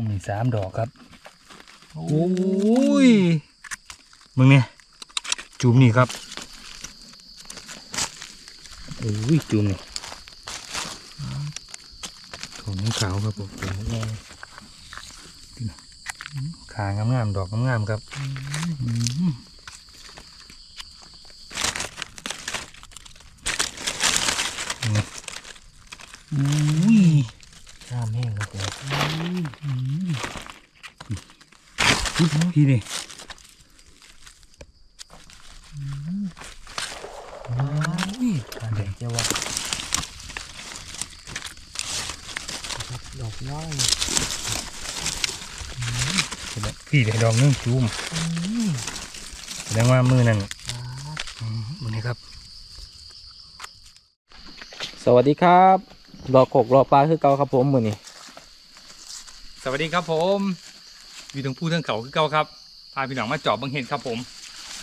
ผมมีสามดอกครับโอ้ยมึงเนี่ยจุ่มนี่ครับโอ้ยจุ่มนี่ของน้ำขาวครับผมเป็นแง่ขางามๆดอกงามๆครับอืมนี่อุ้ย งามแห้งครับผม พี่นี่เจ้าว่าดอกน้อยพี่ได้ดอกนึงจุ่มแสดงว่ามือนั่นอืมมือนี้ครับ สวัสดีครับรอกกรอปลาคือเก่าครับผมมือนี้สวัสดีครับผม อยู่ตรงผู้ทั้งเขาคือเก่าครับพาพี่น้องมาเจอบบังเห็นครับผม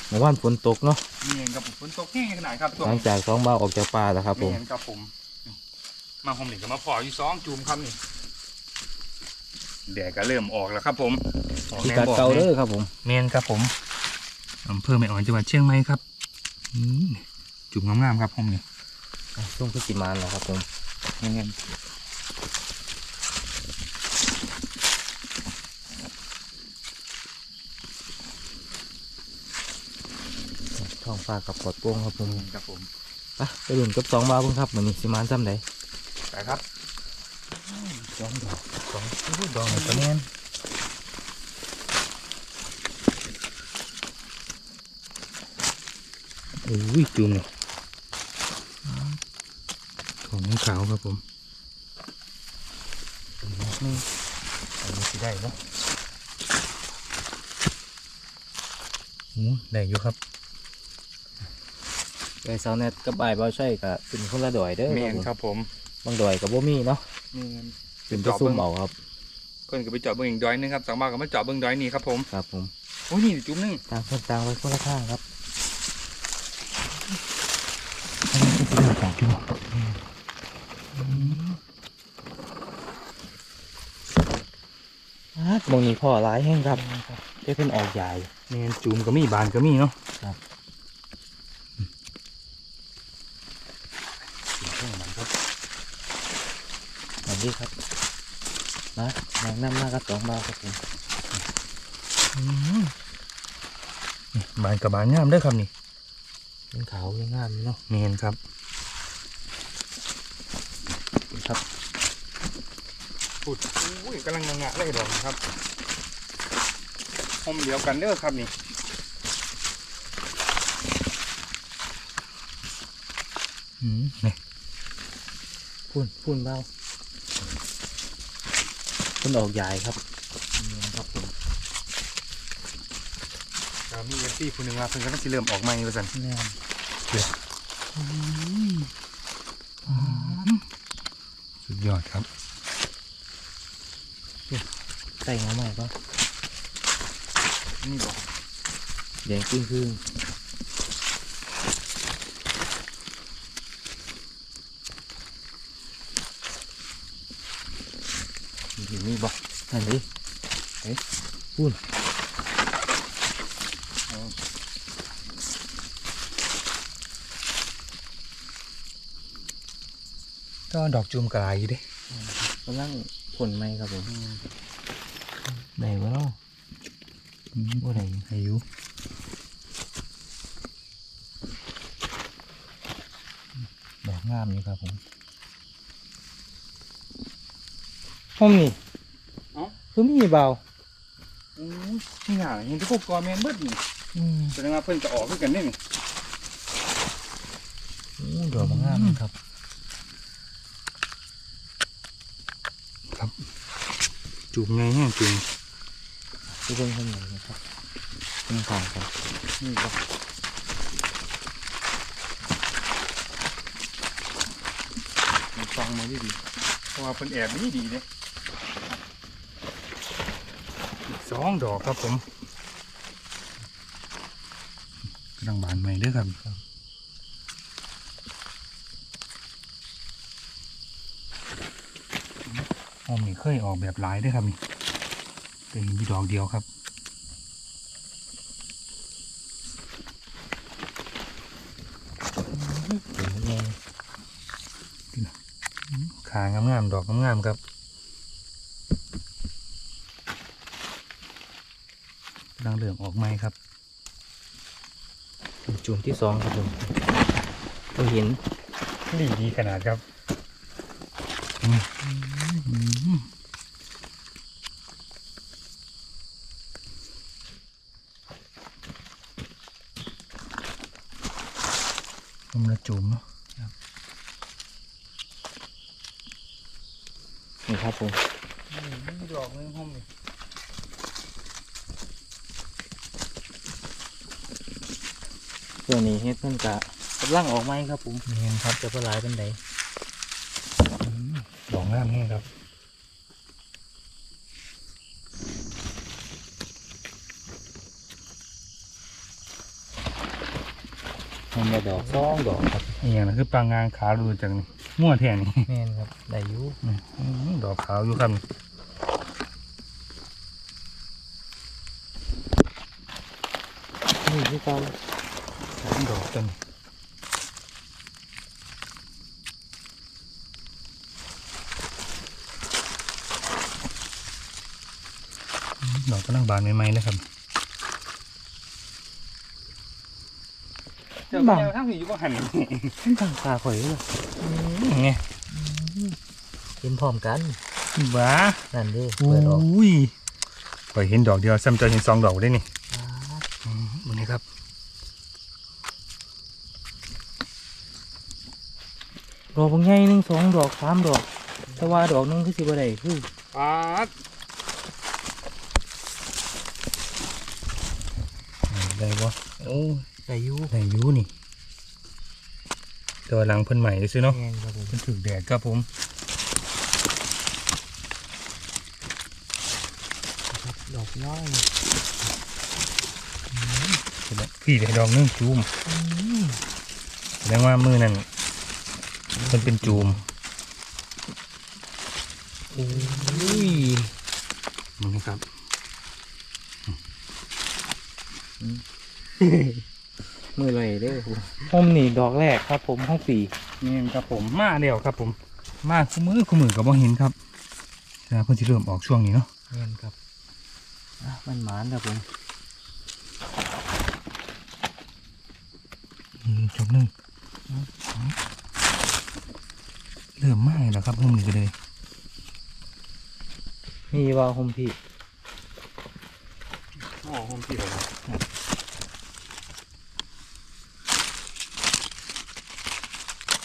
เมื่อวานฝนตกเนาะนี่เองครับผมฝนตกแห้งขนาดครับช่วงหลังจากสองบ่าวออกจากป่าแล้วครับผมนี่เองครับผมนี่มาหอมหนึ่งก็มาพออยู่สองจุ่มครับนี่แดดก็เริ่มออกแล้วครับผมออกพิแนวกัดบอกเก่าแนเด้วอครับผมเมนครับผมอำเภอแม่อ่อนจังหวัดเชียงใหม่ครับอืมจุ่มงามๆครับผมนี่อะช่วงพฤศจิมานแล้วครับผมเงี้ย ท้องฟ้ากับปลอดโปร่งครับผมครับผมไปไปเล่นกับสองบ่าวเพิ่งครับมือนี้สิมานซ้ำไหนไปครับสองดอกสองดอกหนึ่งคะแนนโอ้ยจุ่มนี่ของน้ำขาวครับผมนี่อันนี้สิได้ปะโอ้ได้อยู่ครับ ไอ้สาวเน็ตกับบ่ายบ่าวใช่กับเป็นคนละดอยเด้อเมครับนผมครับผมบางดอยกับบ่มีเนาะเมนเป็นไปซุ่มเอาครับเพิ่นก็ไปจอดเบิ้งอีกดอยหนึงครับสองบาทก็มาจอดเบิ้งดอยนี่ครับผมครับผมโอ้ยนี่จุ่มหนึงต่างคนต่างไว้คนละข้างครับของจุ่มอะมองนี้พ่อร้ายแห้งครับได้เป็นออกใหญ่เมนจุ่มก็มีบานก็มีเนาะครับ จุ่มเครื่องมันครับ แบบนี้ครับนะนางน้ำหน้ากับสองบ่าวครับผมอืมนี่บานกับบานงามเด้อครับนี่เป็นขาวยังงามอยู่เนาะเมนครับครับพูดอุ้ยกำลังงะๆเลยดอกครับหอมเดียวกันเด้อครับนี่อืมนี่พุ่นพุ่นเบา เป็นออกใหญ่ครับนี่นะครับผมเรามีเอฟซีคนหนึ่งว่าเพิ่นก็ต้องสิเริ่มออกใหม่ว่าซั่นแน่นสุดยอดครับใส่เงาใหม่ปะนี่บอกแดงกิ้งคืง นี่นี่บอกนั่นดิเอ๊ะพุ่นก็ดอกจูมกระไรอยู่เด้กำลังผลไหมครับผมได้บ่เนาะบ่ได้อายุดอกงามนี่ครับผมห้องนี่เอ้า คือมีเบาอืมนี่ห่าเห็นที่พวกกอแมนเบิดนี่อืมแสดงว่าเพิ่นจะออกคือกันได้นี่โอ้ดอกมันงามเลยครับ ครับจูบไงแห้งจูบที่เพิ่งเพิ่งเห็นนะครับเป็นของครับนี่บอกฟังมาดีดีๆเพราะว่าเพิ่นแอบนี่ดีเนี่ยอีก สองดอกครับผมกำลังบานใหม่ด้อครับหอมนี่เคยออกแบบหลายด้อครับนี่ตัวนี้มีดอกเดียวครับขางามๆดอกงามๆครับกำลัง เหลืองออกไหมครับ จุ่มที่สองครับผมเราเห็นดีดีขนาดครับอืมอืมผมละจุ่มเนาะนี่ครับผมมีดอกนึงห้องนี่ ตัวนี้เฮ็ดเพิ่นกะกำลังออกไหมครับผมเนียนครับจะปลายเป็นไดดอกงามแห้งครับมันมาดอกสองดอกครับนี่อย่างนั้นคือปลางงานขาวดูจากนี่มั่วแทนนี่แม่นครับได้อยู่อืมดอกขาวอยู่ครับนี่นี่ที่เก่า สามดอกจังอืมดอกกำลังบานใหม่ๆเลยครับเจ้าเจ้าทั้งผีอยู่บ่หันขึ้นทางตาข่อยเลยไงเห็นพร้อมกันบ้านั่นเด้โอ้เปิดออกยข่อยเห็นดอกเดียวซ้ำเจะเห็นสองดอกได้นี่อืมมึงนี่ครับ ดอกบางใหญ่หนึ่งสองดอกสามดอก แต่ว่าดอกหนึงคือสิบ่ได้คือปาดได้บ่โอ้ได้อยู่ได้อยู่นี่ตัวหลังเพิ่นใหม่ซื้อเนาะแม่นครับผมเพิ่นถึกแดดครับผมดอกน้อยเห็นไหมพี่ได้ดอกหนึงจูมแสดงว่ามือนั่น เพิ่นเป็นจูมโอ้ยมึงนะครับมือเลยเด้อผมผมนี่ดอกแรกครับ ผมห้องปีนี่ครับผมมาแล้วครับ ผม มาคู่มือคู่มือก็บ่เห็นครับแต่เพิ่นสิเริ่มออกช่วงนี้เนาะแม่นครับอะมันหมานครับผมนี่จบหนึง เริ่มมาแล้วครับพุ่มนี้ก็เลยมีว่าผมพี่อ๋อพุ่มที่แล้ว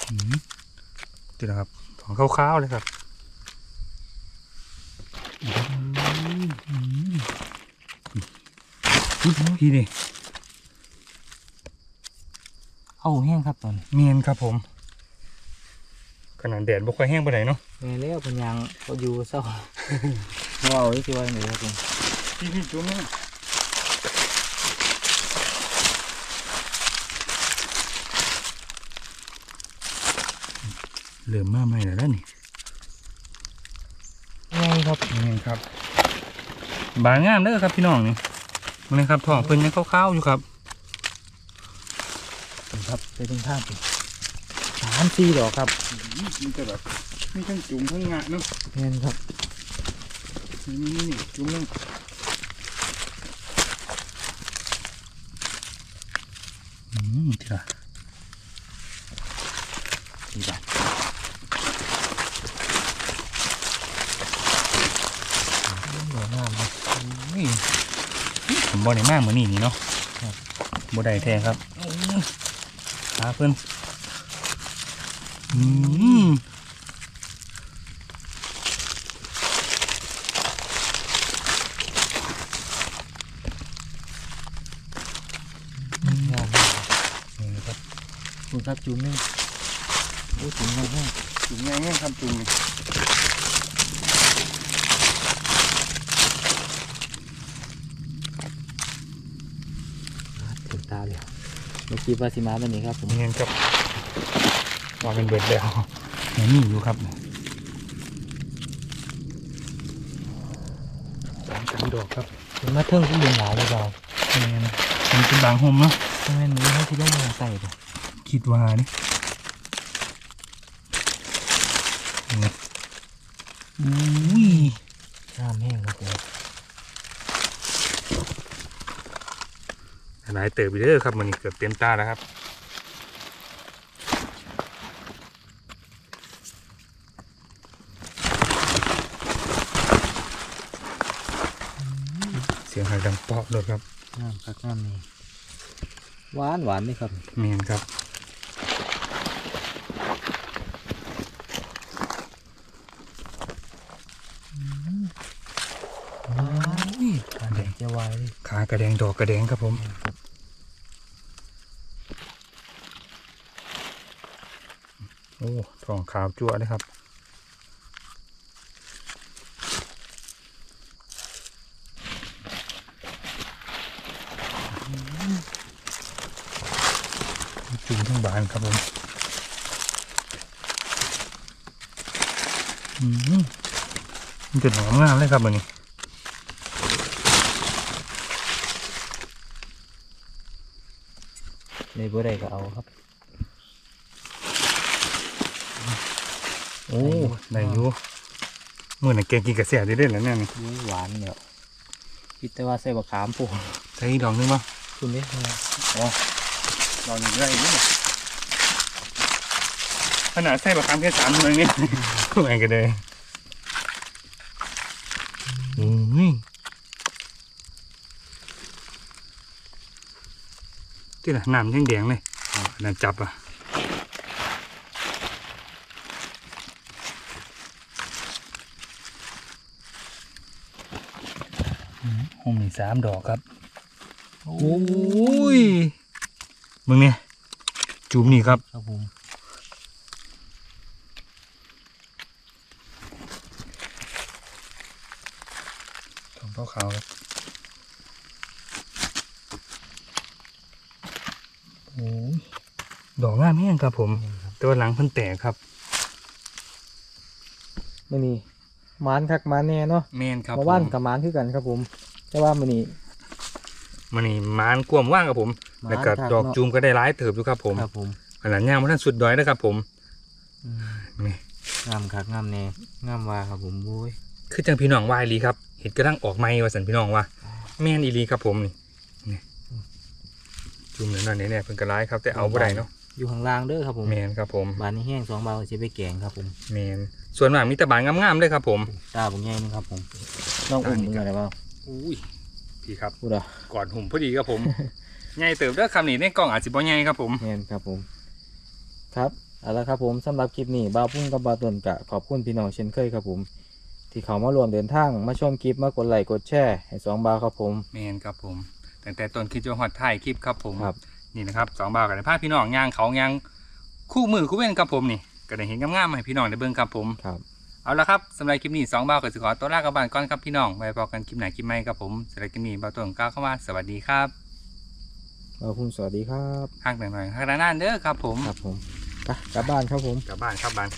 อืมติดแล้วครับของขาวๆเลยครับอืมอืมพี่นี่เข้าแห้งครับตอนนี้เมียนครับผม ขนาดแดดบ่ค่อยแห้งไปไหนใดเนาะแม่แล้วเป็นหยังเขาอยู่เศร้าว้าวนี่สิว่าไหนครับผมพี่พี่จุ๊บนี่เหลือมมาใหม่แล้วเด้อนี่ไงครับนี่ครับ บางงามเด้อครับพี่น้องนี่มันนี่ครับท้องเพิ่นยังขาวๆอยู่ครับนี่ครับไปตรงท่างไปสามสี่ดอกครับมันจะแบบมีทั้งจุ่มทั้งงะเนาะแม่นครับนี่นี่จุ่มนึงอืมทีละสี่บาทดอกงามครับอุ้ยผมบ่ได้มากเหมือนนี่นี่เนาะครับบ่ได้แท้ครับหาเพิ่นอืมงามมากครับนี่นะ ครับคุณครับจุ่มนึงโอ้จุ่มงามแห้งจุ่มง่ายๆครับจุ่มนี่ถึงตาเลยเมื่อกี้ว่าสิมาเป็นนี้ครับผมเงี้ยครับ ว่าเป็นเบิดแล้วยังมีอยู่ครับองสามดอกครับเป็นมาเทิงที่เรียนหลายเลยเปล่าแมนมันเป็นบางหมเนาะทำไมหนูให้ที่ต้องมาใส่เลยคิดว่านี่นี่อุ้ยน้ำแห้งครับผมหลายเติบไปเด้อครับมันนี่เกือบเต็มตาแล้วครับ เสียงหายดังเปาะเลยครับน้ำคักน้ำนี่หวานหวานนี่ครับเมียนครับขาแดงจะวายเลยขากระแดงดอกกระแดงครับผมโอ้ทองขาวจั่วเลยครับ จุ่มทั้งบานครับผมอืมมันจะหอมงามเลยครับมันนี้ในบ่ได้ก็เอาครับ โอ้ได้อยู่เมื่อไหร่แกงกินกระเสียได้เด่นแล้วเนี่ยนี่อุ้ยหวานเนี่ยคิดแต่ว่าใส่บะขามปูใส่อีกดอกหนึงป่ะคุณนี่อ๋อดอกหนึงได้อีกนี่ ขนาดใส่บะคามแค่สามเมืองนี่ก็แม่งกันเลยอุ้ยที่น่ะน้ำแดงๆเลยอ๋อนั่นจับอะห้องมีสามดอกครับ โอ้ยมึงเนี่ยจูบนี่ครับ ครับผม ทอง ขาวๆครับโอ้ยดอกงามแห้งครับผมแต่ว่าหลังเพิ่นแตกครับมื่อนี้หมานคักหมานแน่เนาะเมนครับเมื่อวานกับหมานคือกันครับผม แต่ว่ามื่อนี้มันนี่มานกวมว่างครับผมหมานแล้วก็คักดอกเนาะจูมก็ได้ร้ายเติบอยู่ครับผมครับผมขนาดย่างมาท่านสุดดอยนะครับผมอืมนี่งามคักงามแน่งามว่าครับผมบุ้ยคือจังพี่น้องวายลีครับ เห็ดกระดังออกไม้ว่าสันพี่น้องว่า แม่นอีหลีครับผมนี่นี่จูมหน่อยๆเนี่ยเพิ่นก็ร้ายครับ แต่เอาบ่ได้เนาะอยู่ข้างล่างเด้อครับผมแมนครับผมบานนี้แห้งสองบาทจะไปแกงครับผมแมนส่วนมากมีแต่บานงามๆเลยครับผมตาผมใหญ่นึงครับผมน้องอุ่มมืออะไรบ้างอุ้ยพี่ครับพูดอะกอดหุ่มพอดีครับผมใหญ่เติบเด้อคำนี้ในกล้องอาจสิบ่ใหญ่ครับผมแม่นครับผม ครับเอาละครับผมสำหรับคลิปนี้บ้าวพุ่งกับบาวตนกะขอบคุณพี่น้องเช่นเคยครับผม ที่เขามารวมเดินทาง มาชมคลิปมากดไลค์กดแชร์ให้สองบาวครับผม แมนครับผมตั้งแต่ต้นคลิปจนฮอดท้ายคลิปครับผมครับ นี่นะครับสองบ่าวกันพาพี่น้องย่างเขาย่างคู่มือคู่เว้นครับผมนี่ก็ได้เห็นงามๆให้พี่น้องได้เบิ่งครับผมครับเอาละครับสำหรับคลิปนี้สองบ่าวก็สิขอตัวลากลับบ้านก่อนครับพี่น้องไว้พบกันคลิปไหนคลิปใหม่ครับผมสำหรับคลิปนี้บ่าวต้นกล่าวเข้ามาสวัสดีครับบาวพุ่งสวัสดีครับห่างหน่อยๆห่างนานๆเด้อครับผมครับผมไปกลับบ้านครับผมกลับบ้านครับบ้าน